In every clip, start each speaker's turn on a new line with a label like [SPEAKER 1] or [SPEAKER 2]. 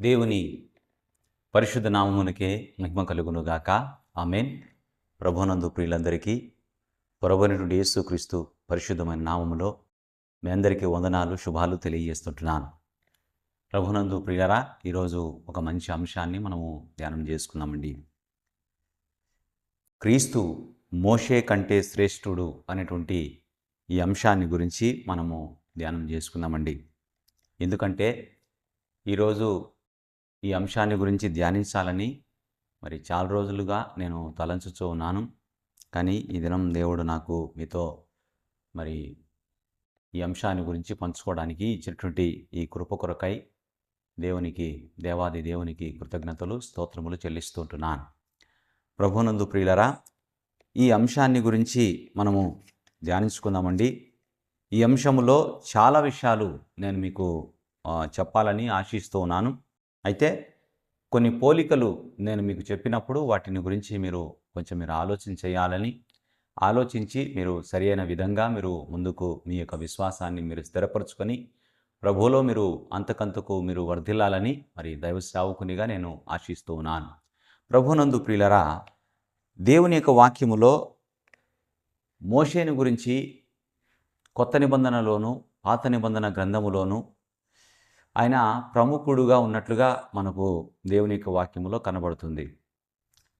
[SPEAKER 1] దేవుని పరిశుద్ధ నామమునకే మహిమ కలుగునుగాక. ఆమెన్. ప్రభునందు ప్రియులందరికీ ప్రభునటువంటి యేసుక్రీస్తు పరిశుద్ధమైన నామములో మీ అందరికీ వందనాలు శుభాలు తెలియజేస్తుంటున్నాను. ప్రభునందు ప్రియులరా ఈరోజు ఒక మంచి అంశాన్ని మనము ధ్యానం చేసుకున్నామండి. క్రీస్తు మోషే కంటే శ్రేష్ఠుడు అనేటువంటి ఈ అంశాన్ని గురించి మనము ధ్యానం చేసుకున్నామండి. ఎందుకంటే ఈరోజు ఈ అంశాన్ని గురించి ధ్యానించాలని మరి చాలా రోజులుగా నేను తలంచుతూ ఉన్నాను. కానీ ఈ దినం దేవుడు నాకు మీతో మరి ఈ అంశాన్ని గురించి పంచుకోవడానికి ఇచ్చినటువంటి ఈ కృప కొరకై దేవునికి దేవాది దేవునికి కృతజ్ఞతలు స్తోత్రములు చెల్లిస్తుంటున్నాను ప్రభునందు ప్రియులరా ఈ అంశాన్ని గురించి మనము ధ్యానించుకుందామండి. ఈ అంశములో చాలా విషయాలు నేను మీకు చెప్పాలని ఆశిస్తూ ఉన్నాను. అయితే కొన్ని పోలికలు నేను మీకు చెప్పినప్పుడు వాటిని గురించి మీరు కొంచెం మీరు ఆలోచన చేయాలని ఆలోచించి మీరు సరియైన విధంగా మీరు ముందుకు మీ యొక్క విశ్వాసాన్ని మీరు స్థిరపరచుకొని ప్రభువులో మీరు అంతకంతకు మీరు వర్ధిల్లాలని మరి దైవ సేవకునిగా నేను ఆశిస్తూ ఉన్నాను. ప్రభునందు ప్రియులరా దేవుని యొక్క వాక్యములో మోషేని గురించి కొత్త నిబంధనలోను పాత నిబంధన గ్రంథములోను ఆయన ప్రముఖుడుగా ఉన్నట్లుగా మనకు దేవుని యొక్క వాక్యములో కనబడుతుంది.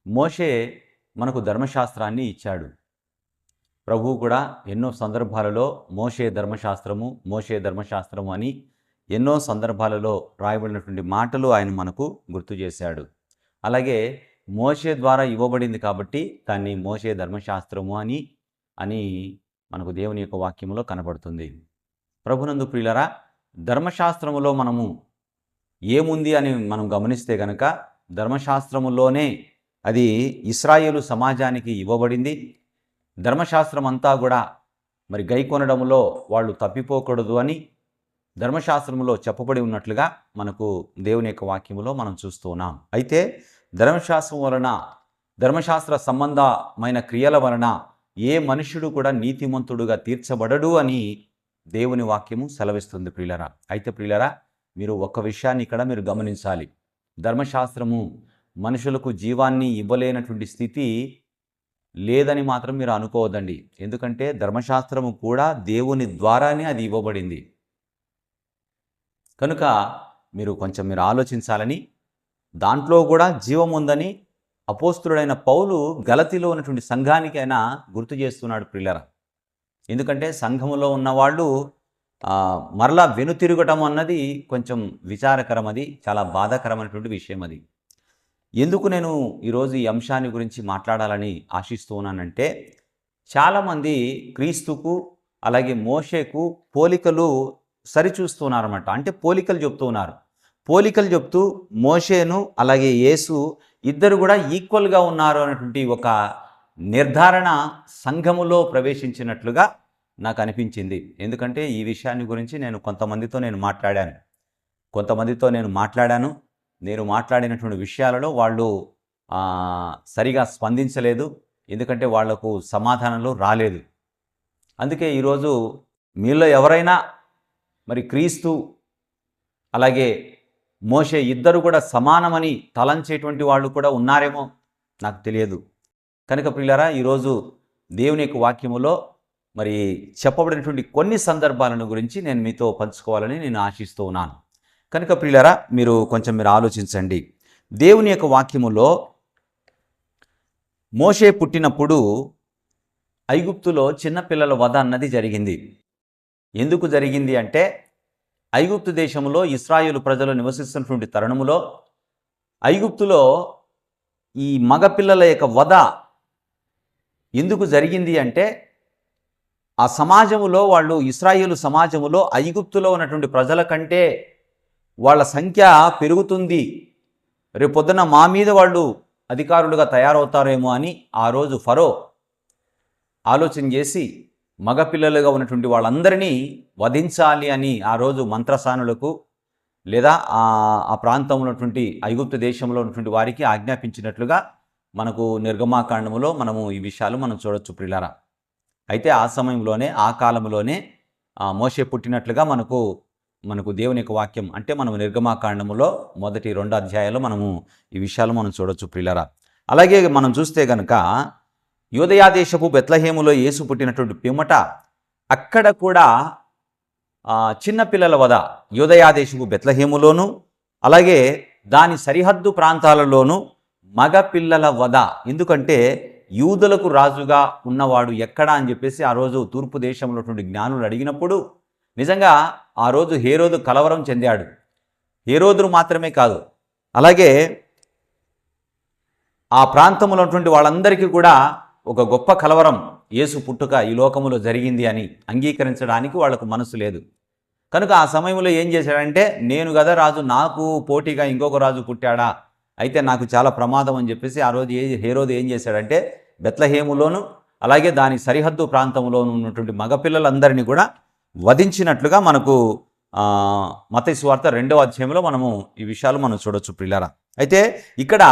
[SPEAKER 1] మోషే మనకు ధర్మశాస్త్రాన్ని ఇచ్చాడు. ప్రభువు కూడా ఎన్నో సందర్భాలలో మోషే ధర్మశాస్త్రము మోషే ధర్మశాస్త్రము అని ఎన్నో సందర్భాలలో రాయబడినటువంటి మాటలు ఆయన మనకు గుర్తు చేశాడు. అలాగే మోషే ద్వారా ఇవ్వబడింది కాబట్టి దాన్ని మోషే ధర్మశాస్త్రము అని అని మనకు దేవుని యొక్క వాక్యములో కనబడుతుంది. ప్రభునందు ప్రియులరా ధర్మశాస్త్రములో మనము ఏముంది అని మనం గమనిస్తే గనక ధర్మశాస్త్రములోనే అది ఇస్రాయేలు సమాజానికి ఇవ్వబడింది. ధర్మశాస్త్రం అంతా కూడా మరి గైకొనడంలో వాళ్ళు తప్పిపోకూడదు అని ధర్మశాస్త్రములో చెప్పబడి ఉన్నట్లుగా మనకు దేవుని యొక్క వాక్యములో మనం చూస్తున్నాం అయితే ధర్మశాస్త్రం వలన ధర్మశాస్త్ర సంబంధమైన క్రియల వలన ఏ మనుషుడు కూడా నీతిమంతుడుగా తీర్చబడడు అని దేవుని వాక్యము సెలవిస్తుంది ప్రియులరా. అయితే ప్రియులరా మీరు ఒక్క విషయాన్ని ఇక్కడ మీరు గమనించాలి. ధర్మశాస్త్రము మనుషులకు జీవాన్ని ఇవ్వలేనటువంటి స్థితి లేదని మాత్రం మీరు అనుకోవద్దండి. ఎందుకంటే ధర్మశాస్త్రము కూడా దేవుని ద్వారానే అది ఇవ్వబడింది. కనుక మీరు కొంచెం మీరు ఆలోచించాలని దాంట్లో కూడా జీవం ఉందని అపోస్తుడైన పౌలు గలతిలో ఉన్నటువంటి సంఘానికి ఆయన గుర్తు చేస్తున్నాడు ప్రిల్లరా ఎందుకంటే సంఘములో ఉన్నవాళ్ళు మరలా వెనుతిరగటం అన్నది కొంచెం విచారకరం అది చాలా బాధాకరమైనటువంటి విషయం అది ఎందుకు నేను ఈరోజు ఈ అంశాన్ని గురించి మాట్లాడాలని ఆశిస్తూ ఉన్నానంటే చాలామంది క్రీస్తుకు అలాగే మోషేకు పోలికలు సరిచూస్తున్నారన్నమాట. అంటే పోలికలు చెప్తూ ఉన్నారు. పోలికలు చెప్తూ మోషేను అలాగే యేసు ఇద్దరు కూడా ఈక్వల్గా ఉన్నారు అనేటువంటి ఒక నిర్ధారణ సంఘములో ప్రవేశించినట్లుగా నాకు అనిపించింది. ఎందుకంటే ఈ విషయాన్ని గురించి నేను కొంతమందితో నేను మాట్లాడాను. కొంతమందితో నేను మాట్లాడాను. నేను మాట్లాడినటువంటి విషయాలలో వాళ్ళు సరిగా స్పందించలేదు. ఎందుకంటే వాళ్ళకు సమాధానాలు రాలేదు. అందుకే ఈరోజు మీలో ఎవరైనా మరి క్రీస్తు అలాగే మోషే ఇద్దరు కూడా సమానమని తలంచేటువంటి వాళ్ళు కూడా ఉన్నారేమో నాకు తెలియదు. కనుక ప్రియులారా ఈరోజు దేవుని యొక్క వాక్యములో మరి చెప్పబడినటువంటి కొన్ని సందర్భాలను గురించి నేను మీతో పంచుకోవాలని నేను ఆశిస్తూ ఉన్నాను. కనుక ప్రియులారా మీరు కొంచెం మీరు ఆలోచించండి. దేవుని యొక్క వాక్యములో మోషే పుట్టినప్పుడు ఐగుప్తులో చిన్నపిల్లల వధ అన్నది జరిగింది. ఎందుకు జరిగింది అంటే ఐగుప్తు దేశంలో ఇస్రాయేలు ప్రజలు నివసిస్తున్నటువంటి తరుణములో ఐగుప్తులో ఈ మగపిల్లల యొక్క వధ ఎందుకు జరిగింది అంటే ఆ సమాజములో వాళ్ళు ఇస్రాయేలు సమాజములో ఐగుప్తులో ఉన్నటువంటి ప్రజల కంటే వాళ్ళ సంఖ్య పెరుగుతుంది. రేపొద్దున మా మీద వాళ్ళు అధికారులుగా తయారవుతారేమో అని ఆ రోజు ఫరో ఆలోచన చేసి మగపిల్లలుగా ఉన్నటువంటి వాళ్ళందరినీ వధించాలి అని ఆ రోజు మంత్రసానులకు లేదా ఆ ఆ ప్రాంతంలో ఉన్నటువంటి ఐగుప్తు దేశంలో ఉన్నటువంటి వారికి ఆజ్ఞాపించినట్లుగా మనకు నిర్గమాకాండములో మనము ఈ విషయాలు మనం చూడొచ్చు ప్రిలారా. అయితే ఆ సమయంలోనే ఆ కాలంలోనే మోసే పుట్టినట్లుగా మనకు మనకు దేవుని యొక్క వాక్యం అంటే మనం నిర్గమాకాండములో మొదటి రెండు అధ్యాయాలు మనము ఈ విషయాలు మనం చూడొచ్చు ప్రిలరా. అలాగే మనం చూస్తే గనక యోదయాదేశపు బెత్లహేములో యేసు పుట్టినటువంటి పిమ్మట అక్కడ కూడా చిన్నపిల్లల వద యోదయాదేశపు బెత్లహేములోను అలాగే దాని సరిహద్దు ప్రాంతాలలోనూ మగ పిల్లల ఎందుకంటే యూదులకు రాజుగా ఉన్నవాడు ఎక్కడ అని చెప్పేసి ఆ రోజు తూర్పు దేశంలో జ్ఞానులు అడిగినప్పుడు నిజంగా ఆ రోజు హేరోదు కలవరం చెందాడు. హేరోదులు మాత్రమే కాదు. అలాగే ఆ ప్రాంతంలో ఉన్నటువంటి వాళ్ళందరికీ కూడా ఒక గొప్ప కలవరం యేసు పుట్టుక ఈ లోకములో జరిగింది అని అంగీకరించడానికి వాళ్ళకు మనసు లేదు. కనుక ఆ సమయంలో ఏం చేశాడంటే నేను కదా రాజు నాకు పోటీగా ఇంకొక రాజు పుట్టాడా? అయితే నాకు చాలా ప్రమాదం అని చెప్పేసి ఆ రోజు ఏ హేరోదు ఏం చేశాడంటే బెత్లహేములోను అలాగే దాని సరిహద్దు ప్రాంతంలోను ఉన్నటువంటి మగపిల్లలందరినీ కూడా వధించినట్లుగా మనకు మతైసు వార్త రెండవ అధ్యాయంలో మనము ఈ విషయాలు మనం చూడొచ్చు ప్రిల్లరా అయితే ఇక్కడ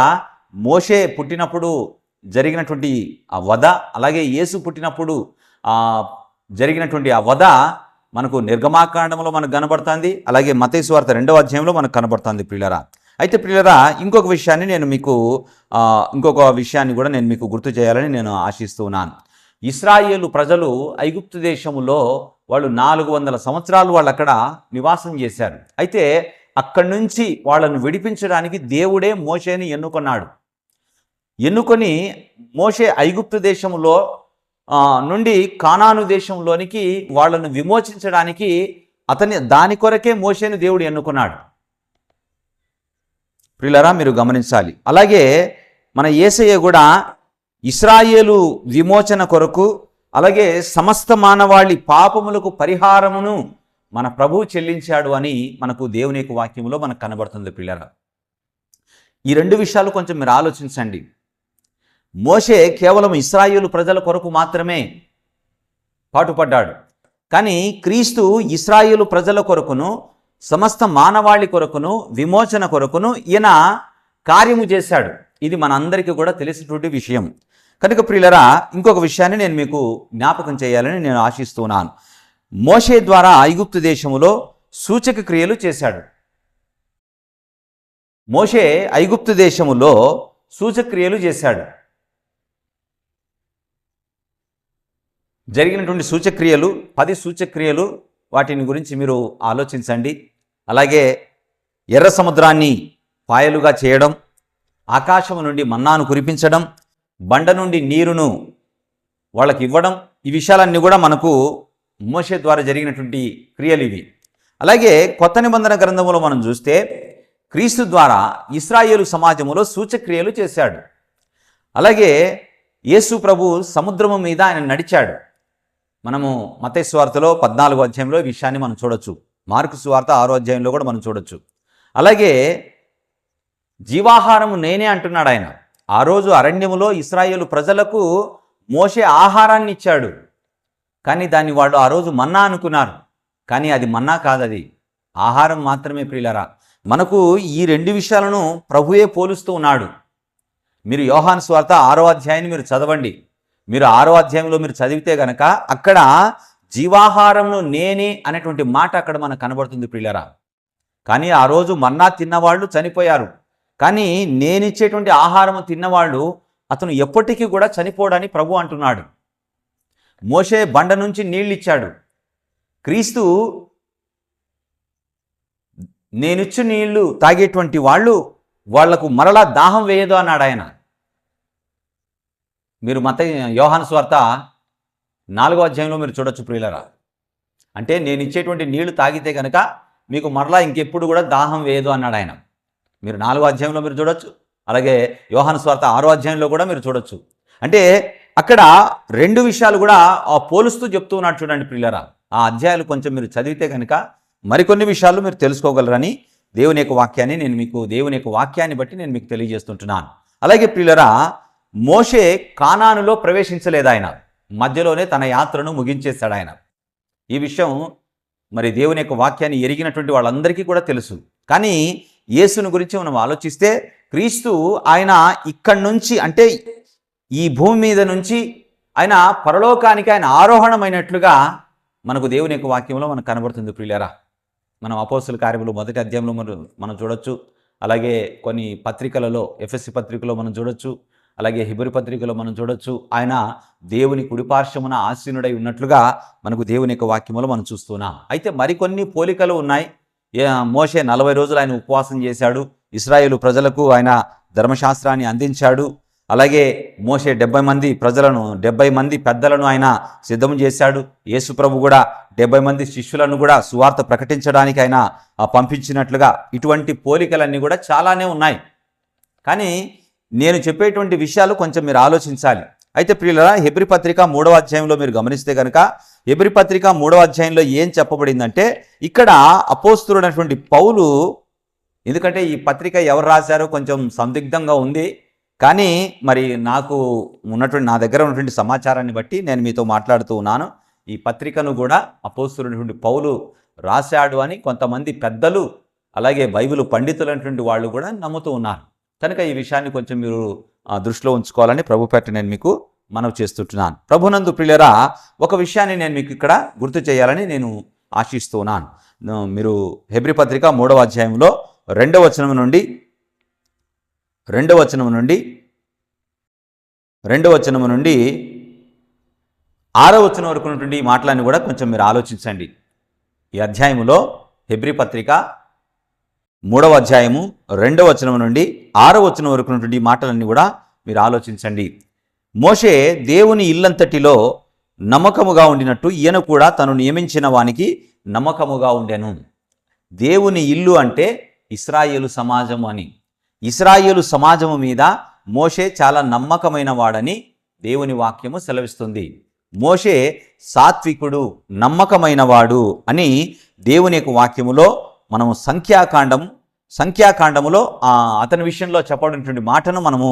[SPEAKER 1] మోషే పుట్టినప్పుడు జరిగినటువంటి ఆ వధ అలాగే యేసు పుట్టినప్పుడు జరిగినటువంటి ఆ వధ మనకు నిర్గమాకాండంలో మనకు కనబడుతుంది అలాగే మతైసు వార్త రెండవ అధ్యాయంలో మనకు కనబడుతుంది ప్రియులరా అయితే ప్రియులరా ఇంకొక విషయాన్ని నేను మీకు ఇంకొక విషయాన్ని కూడా నేను మీకు గుర్తు చేయాలని నేను ఆశిస్తున్నాను ఇస్రాయేలు ప్రజలు ఐగుప్తు దేశములో వాళ్ళు నాలుగు వందల సంవత్సరాలు వాళ్ళు అక్కడ నివాసం చేశారు. అయితే అక్కడి నుంచి వాళ్ళను విడిపించడానికి దేవుడే మోషేని ఎన్నుకున్నాడు. ఎన్నుకొని మోషే ఐగుప్తు దేశంలో నుండి కానాను దేశంలోనికి వాళ్ళను విమోచించడానికి అతని దాని కొరకే మోషేని దేవుడు ఎన్నుకున్నాడు. ప్రియులరా మీరు గమనించాలి. అలాగే మన యేసయ్య కూడా ఇస్రాయేలు విమోచన కొరకు అలాగే సమస్త మానవాళి పాపములకు పరిహారమును మన ప్రభువు చెల్లించాడు అని మనకు దేవుని యొక్క వాక్యములో మనకు కనబడుతుంది పిల్లరా ఈ రెండు విషయాలు కొంచెం మీరు ఆలోచించండి. మోషే కేవలం ఇస్రాయేలు ప్రజల కొరకు మాత్రమే పాటుపడ్డాడు. కానీ క్రీస్తు ఇస్రాయేలు ప్రజల కొరకును సమస్త మానవాళి కొరకును విమోచన కొరకును ఈయన కార్యము చేశాడు. ఇది మనందరికీ కూడా తెలిసినటువంటి విషయం. కనుక ప్రియులరా ఇంకొక విషయాన్ని నేను మీకు జ్ఞాపకం చేయాలని నేను ఆశిస్తున్నాను. మోషే ద్వారా ఐగుప్తు దేశములో సూచక క్రియలు చేశాడు. మోషే ఐగుప్తు దేశములో సూచక్రియలు చేశాడు. జరిగినటువంటి సూచక్రియలు పది సూచక్రియలు వాటిని గురించి మీరు ఆలోచించండి. అలాగే ఎర్ర సముద్రాన్ని పాయలుగా చేయడం ఆకాశం నుండి మన్నాను కురిపించడం బండ నుండి నీరును వాళ్ళకి ఇవ్వడం ఈ విషయాలన్నీ కూడా మనకు మోసే ద్వారా జరిగినటువంటి క్రియలు ఇవి. అలాగే కొత్త నిబంధన గ్రంథంలో మనం చూస్తే క్రీస్తు ద్వారా ఇస్రాయేలు సమాజంలో సూచక్రియలు చేశాడు. అలాగే యేసు ప్రభు సముద్రము మీద ఆయన నడిచాడు. మనము మతేశ్వార్తలో పద్నాలుగు అధ్యాయంలో ఈ విషయాన్ని మనం చూడొచ్చు. మార్కు సువార్త ఆరో అధ్యాయంలో కూడా మనం చూడొచ్చు. అలాగే జీవాహారము నేనే అంటున్నాడు ఆయన. ఆ రోజు అరణ్యములో ఇస్రాయేలు ప్రజలకు మోసే ఆహారాన్ని ఇచ్చాడు. కానీ దాన్ని వాళ్ళు ఆ రోజు మన్నా అనుకున్నారు. కానీ అది మన్నా కాదు అది ఆహారం మాత్రమే ప్రియులరా. మనకు ఈ రెండు విషయాలను ప్రభువే పోలుస్తూ ఉన్నాడు. మీరు యోహాన్ స్వార్థ ఆరో అధ్యాయాన్ని మీరు చదవండి. మీరు ఆరో అధ్యాయంలో మీరు చదివితే గనక అక్కడ జీవాహారంను నేనే అనేటువంటి మాట అక్కడ మనకు కనబడుతుంది ప్రియులరా. కానీ ఆ రోజు మన్నా తిన్నవాళ్ళు చనిపోయారు. కానీ నేనిచ్చేటువంటి ఆహారం తిన్నవాళ్ళు అతను ఎప్పటికీ కూడా చనిపోడని ప్రభు అంటున్నాడు. మోషే బండ నుంచి నీళ్ళు ఇచ్చాడు క్రీస్తు నేనిచ్చు నీళ్ళు తాగేటువంటి వాళ్ళు వాళ్ళకు మరలా దాహం వేయదు అన్నాడు ఆయన. మీరు మత యోహాను స్వార్త నాలుగో అధ్యాయంలో మీరు చూడొచ్చు ప్రియులరా. అంటే నేను ఇచ్చేటువంటి నీళ్ళు తాగితే కనుక మీకు మరలా ఇంకెప్పుడు కూడా దాహం వేయదు అన్నాడు ఆయన. మీరు నాలుగో అధ్యాయంలో మీరు చూడొచ్చు అలాగే యోహాను స్వార్త ఆరో అధ్యాయంలో కూడా మీరు చూడొచ్చు. అంటే అక్కడ రెండు విషయాలు కూడా ఆ పోలుస్తూ చెప్తూ ఉన్నాడు చూడండి ప్రియులరా. ఆ అధ్యాయాలు కొంచెం మీరు చదివితే కనుక మరికొన్ని విషయాలు మీరు తెలుసుకోగలరని దేవుని యొక్క వాక్యాన్ని నేను మీకు దేవుని యొక్క వాక్యాన్ని బట్టి నేను మీకు తెలియజేస్తుంటున్నాను. అలాగే ప్రియులరా మోషే కానానులో ప్రవేశించలేదు ఆయన. మధ్యలోనే తన యాత్రను ముగించేశాడు ఆయన. ఈ విషయం మరి దేవుని యొక్క వాక్యాన్ని ఎరిగినటువంటి వాళ్ళందరికీ కూడా తెలుసు. కానీ యేసుని గురించి మనం ఆలోచిస్తే క్రీస్తు ఆయన ఇక్కడి నుంచి అంటే ఈ భూమి మీద నుంచి ఆయన పరలోకానికి ఆయన ఆరోహణమైనట్లుగా మనకు దేవుని యొక్క వాక్యంలో మనకు కనబడుతుంది ప్రియులరా. మనం అపోసుల కార్యములు మొదటి అధ్యాయంలో మనం మనం చూడొచ్చు. అలాగే కొన్ని పత్రికలలో ఎఫ్ఎస్సి పత్రికలో మనం చూడొచ్చు. అలాగే హిబరి పత్రికలో మనం చూడొచ్చు ఆయన దేవుని కుడిపార్శ్వమున ఆసీనుడై ఉన్నట్లుగా మనకు దేవుని యొక్క వాక్యములో మనం చూస్తున్నాం. అయితే మరికొన్ని పోలికలు ఉన్నాయి. మోషే నలభై రోజులు ఆయన ఉపవాసం చేశాడు. ఇస్రాయేలు ప్రజలకు ఆయన ధర్మశాస్త్రాన్ని అందించాడు. అలాగే మోషే డెబ్బై మంది ప్రజలను డెబ్బై మంది పెద్దలను ఆయన సిద్ధం చేశాడు. యేసుప్రభు కూడా డెబ్బై మంది శిష్యులను కూడా సువార్త ప్రకటించడానికి ఆయన ఆ, పంపించినట్లుగా ఇటువంటి పోలికలన్నీ కూడా చాలానే ఉన్నాయి. కానీ నేను చెప్పేటువంటి విషయాలు కొంచెం మీరు ఆలోచించాలి. అయితే ప్రియులరా హెబ్రి పత్రిక మూడవ అధ్యాయంలో మీరు గమనిస్తే కనుక హెబ్రి పత్రిక మూడవ అధ్యాయంలో ఏం చెప్పబడిందంటే ఇక్కడ అపోస్తుడైనటువంటి పౌలు ఎందుకంటే ఈ పత్రిక ఎవరు రాశారో కొంచెం సందిగ్ధంగా ఉంది. కానీ మరి నాకు ఉన్నటువంటి నా దగ్గర ఉన్నటువంటి సమాచారాన్ని బట్టి నేను మీతో మాట్లాడుతూ ఉన్నాను. ఈ పత్రికను కూడా అపోస్తుడైనటువంటి పౌలు రాశాడు అని కొంతమంది పెద్దలు అలాగే బైబిల్ పండితులైనటువంటి వాళ్ళు కూడా నమ్ముతూ ఉన్నారు. కనుక ఈ విషయాన్ని కొంచెం మీరు దృష్టిలో ఉంచుకోవాలని ప్రభు పెట్టి నేను మీకు మనవి చేస్తుంటున్నాను. ప్రభునందు ప్రియులరా ఒక విషయాన్ని నేను మీకు ఇక్కడ గుర్తు చేయాలని నేను ఆశిస్తున్నాను. మీరు హెబ్రి పత్రిక మూడవ అధ్యాయంలో రెండవ వచనం నుండి రెండవ వచనం నుండి రెండవ వచనం నుండి ఆరో వచనం వరకు ఉన్నటువంటి ఈ మాటలన్నీ కూడా కొంచెం మీరు ఆలోచించండి. ఈ అధ్యాయములో హెబ్రి పత్రిక మూడవ అధ్యాయము రెండవ వచనం నుండి ఆరో వచనం వరకు ఉన్నటువంటి మాటలన్నీ కూడా మీరు ఆలోచించండి. మోషే దేవుని ఇల్లంతటిలో నమ్మకముగా ఉండినట్టు ఈయన కూడా తను నియమించిన వానికి నమ్మకముగా ఉండెను. దేవుని ఇల్లు అంటే ఇస్రాయేలు సమాజము అని. ఇస్రాయేలు సమాజము మీద మోషే చాలా నమ్మకమైన వాడని దేవుని వాక్యము సెలవిస్తుంది. మోషే సాత్వికుడు నమ్మకమైన వాడు అని దేవుని యొక్క వాక్యములో మనము సంఖ్యాకాండం సంఖ్యాకాండములో అతని విషయంలో చెప్పబడినటువంటి మాటను మనము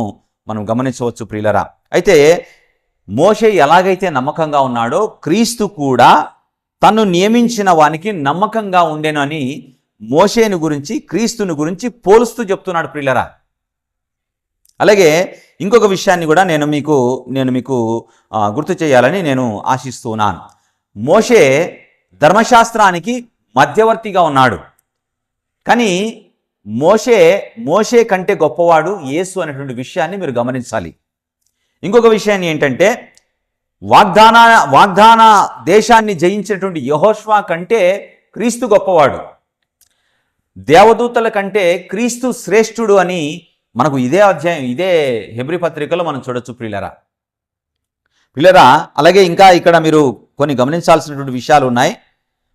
[SPEAKER 1] మనం గమనించవచ్చు ప్రియులరా. అయితే మోషే ఎలాగైతే నమ్మకంగా ఉన్నాడో క్రీస్తు కూడా తను నియమించిన వానికి నమ్మకంగా ఉండేను అని మోషేను గురించి క్రీస్తుని గురించి పోలుస్తూ చెప్తున్నాడు ప్రియులరా. అలాగే ఇంకొక విషయాన్ని కూడా నేను మీకు నేను మీకు గుర్తు చేయాలని నేను ఆశిస్తున్నాను. మోషే ధర్మశాస్త్రానికి మధ్యవర్తిగా ఉన్నాడు. కానీ మోషే మోషే కంటే గొప్పవాడు యేసు అనేటువంటి విషయాన్ని మీరు గమనించాలి. ఇంకొక విషయాన్ని ఏంటంటే వాగ్దాన వాగ్దాన దేశాన్ని జయించినటువంటి యహోష్వా కంటే క్రీస్తు గొప్పవాడు. దేవదూతల కంటే క్రీస్తు శ్రేష్ఠుడు అని మనకు ఇదే అధ్యాయం ఇదే హెబ్రి పత్రికలో మనం చూడొచ్చు ప్రియులరా. ప్రియులరా అలాగే ఇంకా ఇక్కడ మీరు కొన్ని గమనించాల్సినటువంటి విషయాలు ఉన్నాయి.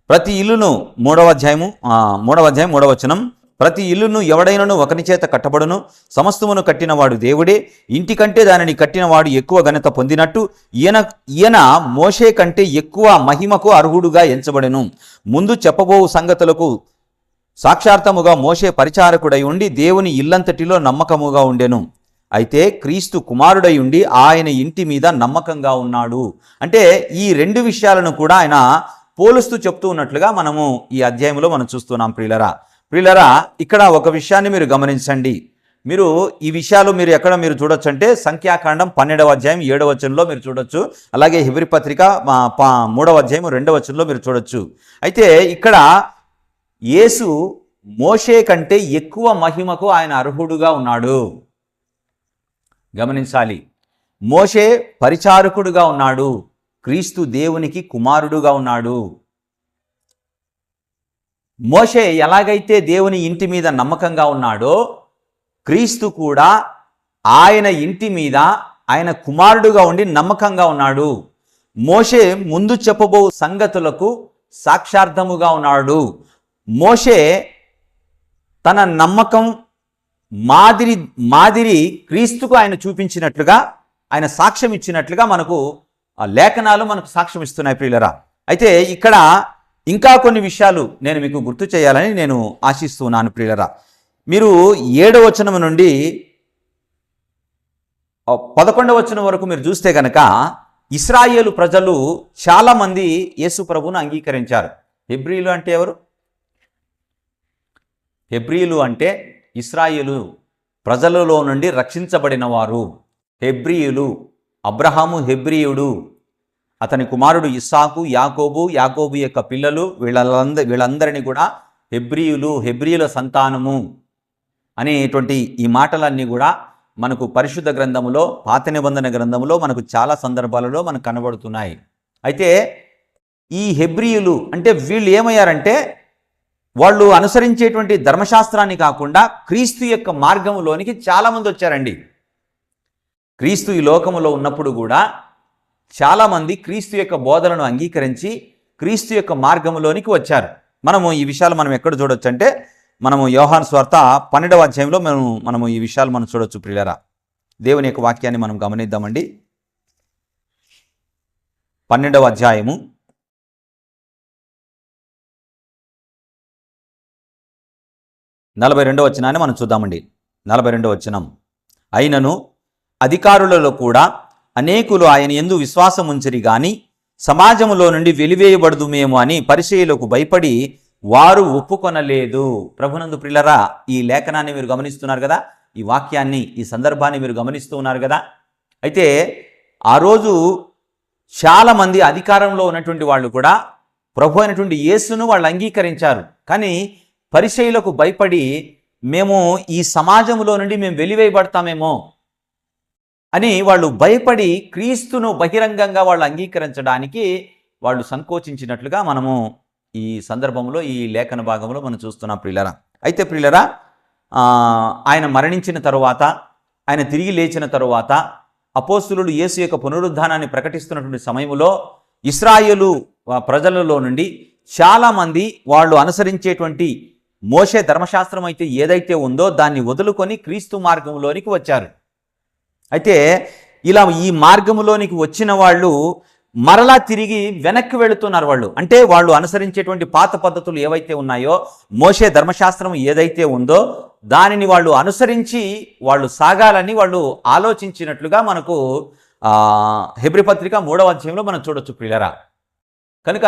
[SPEAKER 1] ప్రతి ఇల్లును మూడవ అధ్యాయము మూడవ అధ్యాయం మూడవ వచనం. ప్రతి ఇల్లును ఎవడైనను ఒకని చేత కట్టబడును. సమస్తమును కట్టినవాడు దేవుడే. ఇంటికంటే దానిని కట్టినవాడు ఎక్కువ ఘనత పొందినట్టు ఈయన ఈయన మోషే కంటే ఎక్కువ మహిమకు అర్హుడుగా ఎంచబడెను. ముందు చెప్పబోవు సంగతులకు సాక్షార్థముగా మోషే పరిచారకుడై ఉండి దేవుని ఇల్లంతటిలో నమ్మకముగా ఉండెను. అయితే క్రీస్తు కుమారుడై ఉండి ఆయన ఇంటి మీద నమ్మకంగా ఉన్నాడు. అంటే ఈ రెండు విషయాలను కూడా ఆయన పోలుస్తూ చెప్తూ ఉన్నట్లుగా మనము ఈ అధ్యాయంలో మనం చూస్తున్నాం ప్రియులరా. ప్రియులరా ఇక్కడ ఒక విషయాన్ని మీరు గమనించండి. మీరు ఈ విషయాలు మీరు ఎక్కడ మీరు చూడొచ్చు అంటే సంఖ్యాకాండం పన్నెండవ అధ్యాయం ఏడవ వచనంలో మీరు చూడొచ్చు. అలాగే హిబ్రి పత్రిక మూడవ అధ్యాయం రెండవ వచనంలో మీరు చూడొచ్చు. అయితే ఇక్కడ యేసు మోషే కంటే ఎక్కువ మహిమకు ఆయన అర్హుడుగా ఉన్నాడు. గమనించాలి. మోషే పరిచారకుడుగా ఉన్నాడు. క్రీస్తు దేవునికి కుమారుడుగా ఉన్నాడు. మోషే ఎలాగైతే దేవుని ఇంటి మీద నమ్మకంగా ఉన్నాడో క్రీస్తు కూడా ఆయన ఇంటి మీద ఆయన కుమారుడుగా ఉండి నమ్మకంగా ఉన్నాడు. మోషే ముందు చెప్పబో సంగతులకు సాక్షార్థముగా ఉన్నాడు. మోషే తన నమ్మకం మాదిరి మాదిరి క్రీస్తుకు ఆయన చూపించినట్లుగా ఆయన సాక్ష్యం ఇచ్చినట్లుగా మనకు ఆ లేఖనాలు మనకు సాక్ష్యం ఇస్తున్నాయి ప్రియులరా. అయితే ఇక్కడ ఇంకా కొన్ని విషయాలు నేను మీకు గుర్తు చేయాలని నేను ఆశిస్తున్నాను ప్రియులరా. మీరు ఏడవ వచనం నుండి పదకొండవ వచనం వరకు మీరు చూస్తే కనుక ఇస్రాయేలు ప్రజలు చాలామంది యేసు ప్రభును అంగీకరించారు. హెబ్రీలు అంటే ఎవరు? హెబ్రీలు అంటే ఇస్రాయేలు ప్రజలలో నుండి రక్షించబడిన వారు. హెబ్రీయులు అబ్రహాము హెబ్రీయుడు అతని కుమారుడు ఇస్సాకు యాకోబు యాకోబు యొక్క పిల్లలు వీళ్ళంద వీళ్ళందరినీ కూడా హెబ్రియులు హెబ్రియుల సంతానము అనేటువంటి ఈ మాటలన్నీ కూడా మనకు పరిశుద్ధ గ్రంథములో పాత నిబంధన గ్రంథములో మనకు చాలా సందర్భాలలో మనకు కనబడుతున్నాయి. అయితే ఈ హెబ్రియులు అంటే వీళ్ళు ఏమయ్యారంటే వాళ్ళు అనుసరించేటువంటి ధర్మశాస్త్రాన్ని కాకుండా క్రీస్తు యొక్క మార్గంలోనికి చాలామంది వచ్చారండి. క్రీస్తు ఈ లోకములో ఉన్నప్పుడు కూడా చాలామంది క్రీస్తు యొక్క బోధనను అంగీకరించి క్రీస్తు యొక్క మార్గంలోనికి వచ్చారు. మనము ఈ విషయాలు మనం ఎక్కడ చూడొచ్చు అంటే మనము యోహాన్ స్వార్త పన్నెండవ అధ్యాయంలో మనం మనము ఈ విషయాలు మనం చూడొచ్చు ప్రియులరా. దేవుని యొక్క వాక్యాన్ని మనం గమనిద్దామండి. పన్నెండవ అధ్యాయము. నలభై రెండవ వచనాన్ని మనం చూద్దామండి. నలభై రెండవ వచనం. అయినను అధికారులలో కూడా అనేకులు ఆయన ఎందు విశ్వాసముంచరి గాని సమాజములో నుండి వెలివేయబడదుమేమో అని పరిచయలకు భయపడి వారు ఒప్పుకొనలేదు. ప్రభునందు ప్రిలరా ఈ లేఖనాన్ని మీరు గమనిస్తున్నారు కదా? ఈ వాక్యాన్ని ఈ సందర్భాన్ని మీరు గమనిస్తూ ఉన్నారు కదా? అయితే ఆ రోజు చాలామంది అధికారంలో ఉన్నటువంటి వాళ్ళు కూడా ప్రభు అయినటువంటి యేసును వాళ్ళు అంగీకరించారు. కానీ పరిచయులకు భయపడి మేము ఈ సమాజంలో నుండి మేము వెలివేయబడతామేమో అని వాళ్ళు భయపడి క్రీస్తును బహిరంగంగా వాళ్ళు అంగీకరించడానికి వాళ్ళు సంకోచించినట్లుగా మనము ఈ సందర్భంలో ఈ లేఖన భాగంలో మనం చూస్తున్నాం ప్రియులరా. అయితే ప్రియులరా ఆయన మరణించిన తరువాత ఆయన తిరిగి లేచిన తరువాత అపోస్తులుడు యేసు యొక్క పునరుద్ధానాన్ని ప్రకటిస్తున్నటువంటి సమయంలో ఇస్రాయేలు ప్రజలలో నుండి చాలామంది వాళ్ళు అనుసరించేటువంటి మోషే ధర్మశాస్త్రం అయితే ఏదైతే ఉందో దాన్ని వదులుకొని క్రీస్తు మార్గంలోనికి వచ్చారు. అయితే ఇలా ఈ మార్గములోనికి వచ్చిన వాళ్ళు మరలా తిరిగి వెనక్కి వెళుతున్నారు వాళ్ళు. అంటే వాళ్ళు అనుసరించేటువంటి పాత పద్ధతులు ఏవైతే ఉన్నాయో మోసే ధర్మశాస్త్రం ఏదైతే ఉందో దానిని వాళ్ళు అనుసరించి వాళ్ళు సాగాలని వాళ్ళు ఆలోచించినట్లుగా మనకు ఆ, హెబ్రి పత్రిక మూడవ అధ్యాయంలో మనం చూడొచ్చు ప్రియులరా. కనుక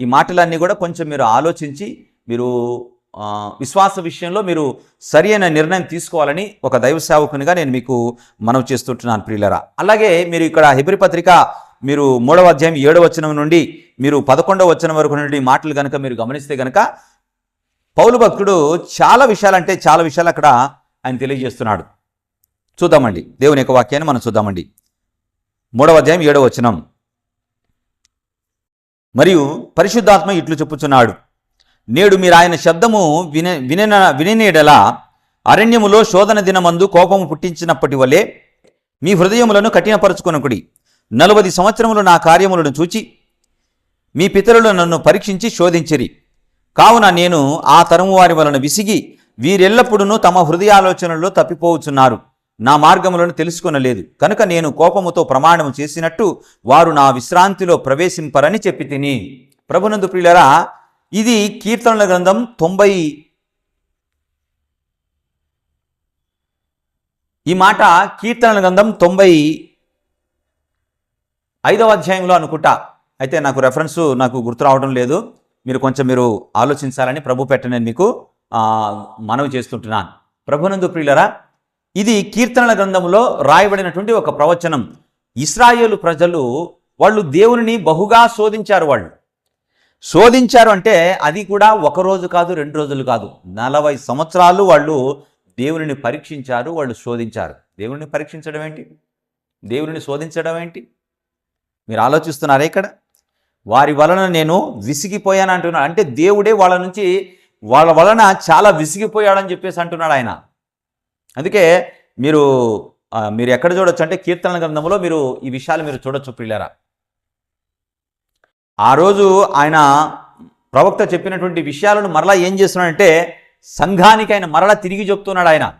[SPEAKER 1] ఈ మాటలన్నీ కూడా కొంచెం మీరు ఆలోచించి మీరు విశ్వాస విషయంలో మీరు సరి అయిన నిర్ణయం తీసుకోవాలని ఒక దైవ సేవకునిగా నేను మీకు మనవి చేస్తుంటున్నాను ప్రియులరా. అలాగే మీరు ఇక్కడ హెబ్రి పత్రిక మీరు మూడవ అధ్యాయం ఏడవ వచనం నుండి మీరు పదకొండవ వచనం వరకు నుండి మాటలు కనుక మీరు గమనిస్తే కనుక పౌలు భక్తుడు చాలా విషయాలంటే చాలా విషయాలు అక్కడ ఆయన తెలియజేస్తున్నాడు. చూద్దామండి. దేవుని యొక్క వాక్యాన్ని మనం చూద్దామండి. మూడవ అధ్యాయం ఏడవ వచనం. మరియు పరిశుద్ధాత్మ ఇట్లు చెప్పుచున్నాడు నేడు మీరు ఆయన శబ్దము విన వినిన విననీడలా అరణ్యములో శోధన దినమందు కోపము పుట్టించినప్పటి వలె మీ హృదయములను కఠినపరుచుకొనకుడి. నలభై సంవత్సరములు నా కార్యములను చూచి మీ పితరులు నన్ను పరీక్షించి శోధించిరి. కావున నేను ఆ తరము వారి వలన విసిగి వీరెల్లప్పుడూ తమ హృదయాలోచనల్లో తప్పిపోవచ్చున్నారు నా మార్గములను తెలుసుకొనలేదు. కనుక నేను కోపముతో ప్రమాణం చేసినట్టు వారు నా విశ్రాంతిలో ప్రవేశింపరని చెప్పి తిని. ప్రభునందు ప్రియులరా ఇది కీర్తనల గ్రంథం తొంభై ఈ మాట కీర్తనల గ్రంథం తొంభై ఐదవ అధ్యాయంలో అనుకుంటా. అయితే నాకు రెఫరెన్స్ నాకు గుర్తు రావడం లేదు. మీరు కొంచెం మీరు ఆలోచించాలని ప్రభు పెట్ట నేను మీకు మనవి చేస్తుంటున్నాను. ప్రభునందు ప్రియులరా ఇది కీర్తనల గ్రంథంలో రాయబడినటువంటి ఒక ప్రవచనం. ఇస్రాయేలు ప్రజలు వాళ్ళు దేవునిని బహుగా శోధించారు వాళ్ళు. శోధించారు అంటే అది కూడా ఒక రోజు కాదు రెండు రోజులు కాదు. నలభై సంవత్సరాలు వాళ్ళు దేవుని పరీక్షించారు వాళ్ళు శోధించారు. దేవుని పరీక్షించడం ఏంటి? దేవుని శోధించడం ఏంటి? మీరు ఆలోచిస్తున్నారా ఇక్కడ? వారి వలన నేను విసిగిపోయాను అంటున్నాడు. అంటే దేవుడే వాళ్ళ నుంచి వాళ్ళ వలన చాలా విసిగిపోయాడని చెప్పేసి అంటున్నాడు ఆయన. అందుకే మీరు మీరు ఎక్కడ చూడొచ్చు అంటే కీర్తన గ్రంథంలో మీరు ఈ విషయాలు మీరు చూడొచ్చు పిల్లరా ఆ రోజు ఆయన ప్రవక్త చెప్పినటువంటి విషయాలను మరలా ఏం చేస్తున్నాడంటే సంఘానికి ఆయన మరలా తిరిగి చెప్తున్నాడు ఆయన.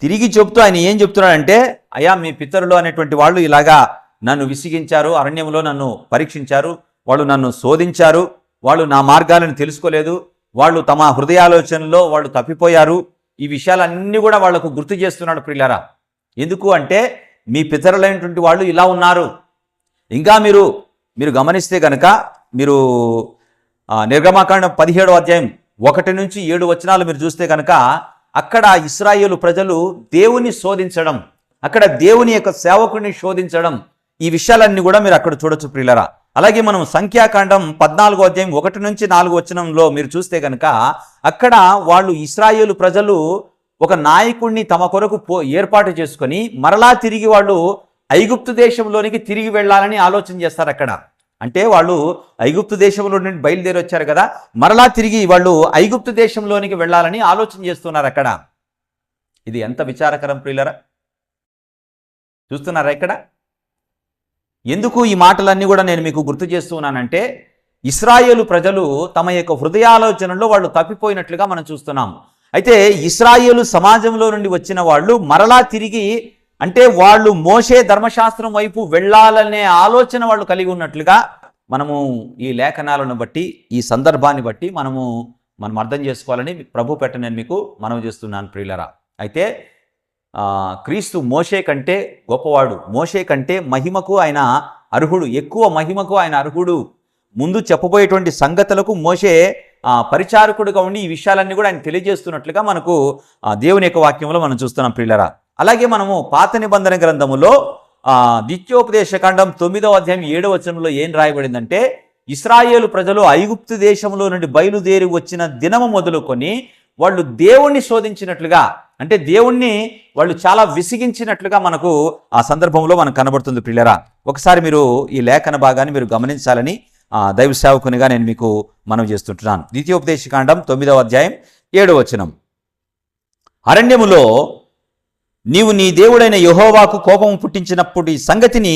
[SPEAKER 1] తిరిగి చెప్తూ ఆయన ఏం చెప్తున్నాడంటే అయ్యా మీ పితరులు అనేటువంటి వాళ్ళు ఇలాగా నన్ను విసిగించారు అరణ్యంలో నన్ను పరీక్షించారు వాళ్ళు నన్ను శోధించారు వాళ్ళు నా మార్గాలను తెలుసుకోలేదు వాళ్ళు తమ హృదయాలోచనలో వాళ్ళు తప్పిపోయారు. ఈ విషయాలన్నీ కూడా వాళ్ళకు గుర్తు చేస్తున్నాడు ప్రియులారా. ఎందుకు అంటే మీ పితరులైనటువంటి వాళ్ళు ఇలా ఉన్నారు. ఇంకా మీరు మీరు గమనిస్తే కనుక మీరు నిర్గమాకాండం పదిహేడు అధ్యాయం ఒకటి నుంచి ఏడు వచనాలు మీరు చూస్తే కనుక అక్కడ ఇస్రాయేలు ప్రజలు దేవుని శోధించడం అక్కడ దేవుని యొక్క సేవకుడిని శోధించడం ఈ విషయాలన్నీ కూడా మీరు అక్కడ చూడొచ్చు ప్రియులరా. అలాగే మనం సంఖ్యాకాండం పద్నాలుగో అధ్యాయం ఒకటి నుంచి నాలుగు వచనంలో మీరు చూస్తే కనుక అక్కడ వాళ్ళు ఇస్రాయేలు ప్రజలు ఒక నాయకుడిని తమ కొరకు పో ఏర్పాటు చేసుకొని మరలా తిరిగి వాళ్ళు ఐగుప్తు దేశంలోనికి తిరిగి వెళ్ళాలని ఆలోచన చేస్తారు అక్కడ. అంటే వాళ్ళు ఐగుప్తు దేశంలో నుండి బయలుదేరి వచ్చారు కదా మరలా తిరిగి వాళ్ళు ఐగుప్తు దేశంలోనికి వెళ్ళాలని ఆలోచన చేస్తున్నారు అక్కడ. ఇది ఎంత విచారకరం ప్రియులరా? చూస్తున్నారా ఇక్కడ? ఎందుకు ఈ మాటలన్నీ కూడా నేను మీకు గుర్తు చేస్తున్నానంటే ఇస్రాయేలు ప్రజలు తమ యొక్క హృదయాలోచనలో వాళ్ళు తప్పిపోయినట్లుగా మనం చూస్తున్నాం. అయితే ఇస్రాయేలు సమాజంలో నుండి వచ్చిన వాళ్ళు మరలా తిరిగి అంటే వాళ్ళు మోసే ధర్మశాస్త్రం వైపు వెళ్ళాలనే ఆలోచన వాళ్ళు కలిగి ఉన్నట్లుగా మనము ఈ లేఖనాలను బట్టి ఈ సందర్భాన్ని బట్టి మనము మనం అర్థం చేసుకోవాలని ప్రభు పెట్ట నేను మీకు మనవి చేస్తున్నాను ప్రియులరా. అయితే క్రీస్తు మోషే కంటే గొప్పవాడు మోషే కంటే మహిమకు ఆయన అర్హుడు ఎక్కువ మహిమకు ఆయన అర్హుడు. ముందు చెప్పబోయేటువంటి సంగతులకు మోషే పరిచారకుడుగా ఉండి ఈ విషయాలన్నీ కూడా ఆయన తెలియజేస్తున్నట్లుగా మనకు దేవుని యొక్క వాక్యంలో మనం చూస్తున్నాం ప్రియులరా. అలాగే మనము పాత నిబంధన గ్రంథములో నిత్యోపదేశకాండం తొమ్మిదవ అధ్యాయం ఏడవ వచనంలో ఏం రాయబడిందంటే ఇస్రాయేలు ప్రజలు ఐగుప్తు దేశంలో నుండి బయలుదేరి వచ్చిన దినము మొదలుకొని వాళ్ళు దేవుణ్ణి శోధించినట్లుగా అంటే దేవుణ్ణి వాళ్ళు చాలా విసిగించినట్లుగా మనకు ఆ సందర్భంలో మనకు కనబడుతుంది పిల్లరా ఒకసారి మీరు ఈ లేఖన భాగాన్ని మీరు గమనించాలని దైవ సేవకునిగా నేను మీకు మనవి చేస్తుంటున్నాను. ద్వితీయోపదేశకాండం తొమ్మిదవ అధ్యాయం ఏడవ వచనం. అరణ్యములో నీవు నీ దేవుడైన యహోవాకు కోపము పుట్టించినప్పుడు ఈ సంగతిని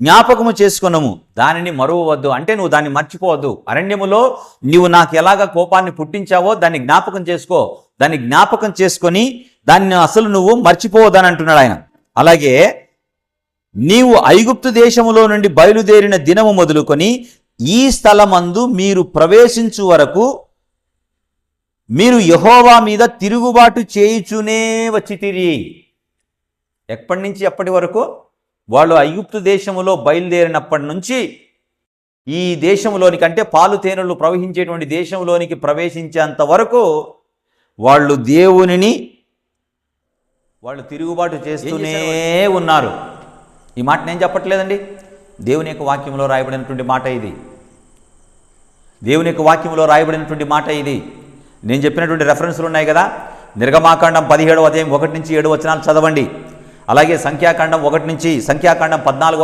[SPEAKER 1] జ్ఞాపకము చేసుకున్నాము దానిని మరువవద్దు. అంటే నువ్వు దాన్ని మర్చిపోవద్దు. అరణ్యములో నీవు నాకు ఎలాగ కోపాన్ని పుట్టించావో దాన్ని జ్ఞాపకం చేసుకో. దాన్ని జ్ఞాపకం చేసుకొని దాన్ని అసలు నువ్వు మర్చిపోవద్దని అంటున్నాడు ఆయన. అలాగే నీవు ఐగుప్తు దేశములో నుండి బయలుదేరిన దినము మొదలుకొని ఈ స్థలమందు మీరు ప్రవేశించు వరకు మీరు యహోవా మీద తిరుగుబాటు చేయుచునే వచ్చితిరి. ఎప్పటి నుంచి ఎప్పటి వరకు? వాళ్ళు ఐగుప్తు దేశములో బయలుదేరినప్పటి నుంచి ఈ దేశంలోనికి అంటే పాలు తేనెలు ప్రవహించేటువంటి దేశంలోనికి ప్రవేశించేంత వరకు వాళ్ళు దేవునిని వాళ్ళు తిరుగుబాటు చేస్తూనే ఉన్నారు. ఈ మాట నేను చెప్పట్లేదండి. దేవుని యొక్క వాక్యంలో రాయబడినటువంటి మాట ఇది. దేవుని యొక్క వాక్యంలో రాయబడినటువంటి మాట ఇది. నేను చెప్పినటువంటి రెఫరెన్స్లు ఉన్నాయి కదా. నిర్గమాకాండం పదిహేడవ అధ్యాయం ఒకటి నుంచి ఏడు వచనాలు చదవండి. అలాగే సంఖ్యాకాండం ఒకటి నుంచి సంఖ్యాకాండం పద్నాలుగో